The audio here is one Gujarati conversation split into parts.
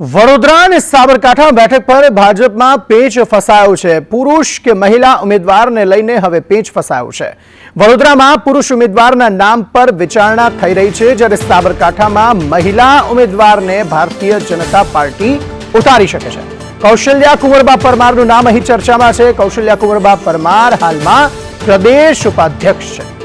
વડોદરા અને સાબરકાંઠા બેઠક પર ભાજપમાં પેચ ફસાયો છે. પુરુષ કે મહિલા ઉમેદવારને લઈને હવે પેચ ફસાયો છે. વડોદરામાં પુરુષ ઉમેદવારના નામ પર વિચારણા થઈ રહી છે, જ્યારે સાબરકાંઠામાં મહિલા ઉમેદવારને ભારતીય જનતા પાર્ટી ઉતારી શકે છે. કૌશલ્યા કુંવરબા પરમારનું નામ અહીં ચર્ચામાં છે. કૌશલ્યા કુંવરબા પરમાર હાલમાં પ્રદેશ ઉપાધ્યક્ષ છે.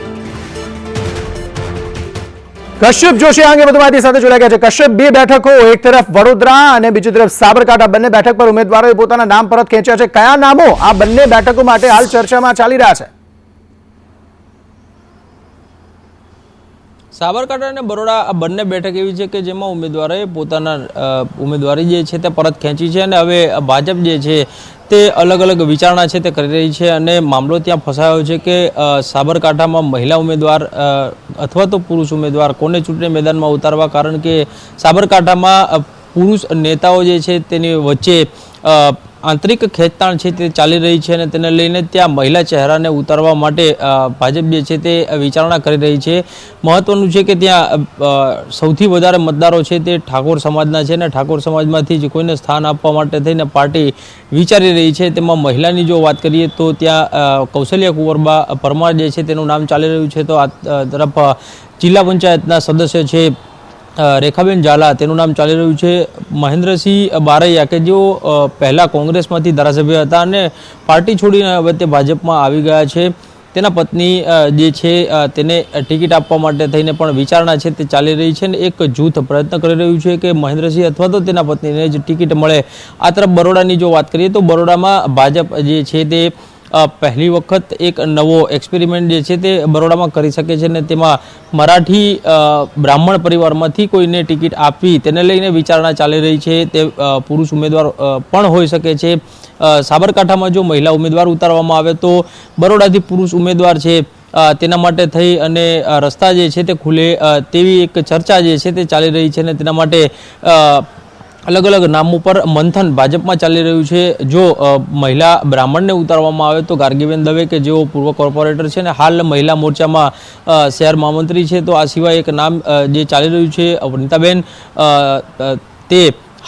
કશ્યપ જોશી આ વધુ માહિતી સાથે જોડાઈ ગયા છે. કશ્યપ બે બેઠકો, એક તરફ વડોદરા અને બીજી તરફ સાબરકાંઠા. બંને બેઠક પર ઉમેદવારોએ પોતાના નામ પરત ખેંચ્યા છે. કયા નામો આ બંને બેઠકો માટે હાલ ચર્ચામાં ચાલી રહ્યા છે? સાબરકાંઠા અને બરોડા આ બંને બેઠક એવી છે કે જેમાં ઉમેદવારોએ પોતાના ઉમેદવારી જે છે તે પરત ખેંચી છે અને હવે ભાજપ જે છે તે અલગ અલગ વિચારણા છે તે કરી રહી છે અને મામલો ત્યાં ફસાયો છે કે સાબરકાંઠામાં મહિલા ઉમેદવાર અથવા તો પુરુષ ઉમેદવાર કોને ચૂંટણી મેદાનમાં ઉતારવા? કારણ કે સાબરકાંઠામાં પુરુષ નેતાઓ જે છે તેની વચ્ચે આંતરિક ખેંચતાણ છે તે ચાલી રહી છે અને તેને લઈને ત્યાં મહિલા ચહેરાને ઉતારવા માટે ભાજપ જે છે તે વિચારણા કરી રહી છે. મહત્વનું છે કે ત્યાં સૌથી વધારે મતદારો છે તે ઠાકોર સમાજના છે અને ઠાકોર સમાજમાંથી જ કોઈને સ્થાન આપવા માટે થઈને પાર્ટી વિચારી રહી છે. તેમાં મહિલાની જો વાત કરીએ તો ત્યાં કૌશલ્ય કુંવરબા પરમાર જે છે તેનું નામ ચાલી રહ્યું છે. તો આ તરફ જિલ્લા પંચાયતના સદસ્ય છે રેખાબેન ઝાલા, તેનું નામ ચાલી રહ્યું છે મહેન્દ્રસિંહ બારૈયા કે જેઓ પહેલાં કોંગ્રેસમાંથી ધારાસભ્ય હતા અને પાર્ટી છોડીને હવે તે ભાજપમાં આવી ગયા છે. તેના પત્ની જે છે તેને ટિકિટ આપવા માટે થઈને પણ વિચારણા છે તે ચાલી રહી છે અને એક જૂથ પ્રયત્ન કરી રહ્યું છે કે મહેન્દ્રસિંહ અથવા તો તેના પત્નીને જ ટિકિટ મળે. આ તરફ બરોડાની જો વાત કરીએ તો બરોડામાં ભાજપ જે છે તે પહેલી વખત એક નવો એક્સપેરિમેન્ટ જે છે તે બરોડામાં કરી શકે છે અને તેમાં મરાઠી બ્રાહ્મણ પરિવારમાંથી કોઈને ટિકિટ આપવી તેને લઈને વિચારણા ચાલી રહી છે. તે પુરુષ ઉમેદવાર પણ હોઈ શકે છે. સાબરકાંઠામાં જો મહિલા ઉમેદવાર ઉતારવામાં આવે તો બરોડાથી પુરુષ ઉમેદવાર છે તેના માટે થઈ અને રસ્તા જે છે તે ખુલે તેવી એક ચર્ચા જે છે તે ચાલી રહી છે અને તેના માટે અલગ અલગ નામ ઉપર મંથન ભાજપમાં ચાલી રહ્યું છે. જો મહિલા બ્રાહ્મણને ઉતારવામાં આવે તો ગાર્ગીબેન દવે કે જેઓ પૂર્વ કોર્પોરેટર છે અને હાલ મહિલા મોરચામાં શહેર મહામંત્રી છે, તો આ સિવાય એક નામ જે ચાલી રહ્યું છે, વનિતાબેન તે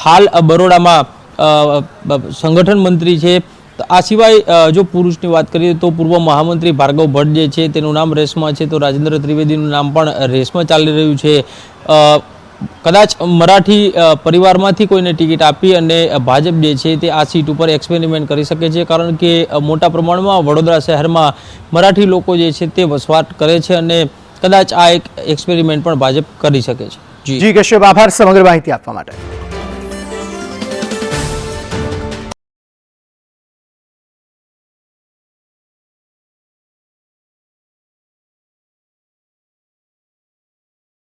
હાલ બરોડામાં સંગઠન મંત્રી છે. આ સિવાય જો પુરુષની વાત કરીએ તો પૂર્વ મહામંત્રી ભાર્ગવ ભટ્ટ જે છે, તેનું નામ રેસમાં છે, તો રાજેન્દ્ર ત્રિવેદીનું નામ પણ રેસમાં ચાલી રહ્યું છે. કદાચ મરાઠી પરિવારમાંથી કોઈને ટિકિટ આપી અને ભાજપ જે છે તે આ સીટ ઉપર એક્સપેરિમેન્ટ કરી શકે છે. કારણ કે મોટા પ્રમાણમાં વડોદરા શહેરમાં મરાઠી લોકો જે છે તે વસવાટ કરે છે અને કદાચ આ એક એક્સપેરિમેન્ટ પણ ભાજપ કરી શકે છે. જી, કશ્યપ, આભાર સમગ્ર માહિતી આપવા માટે.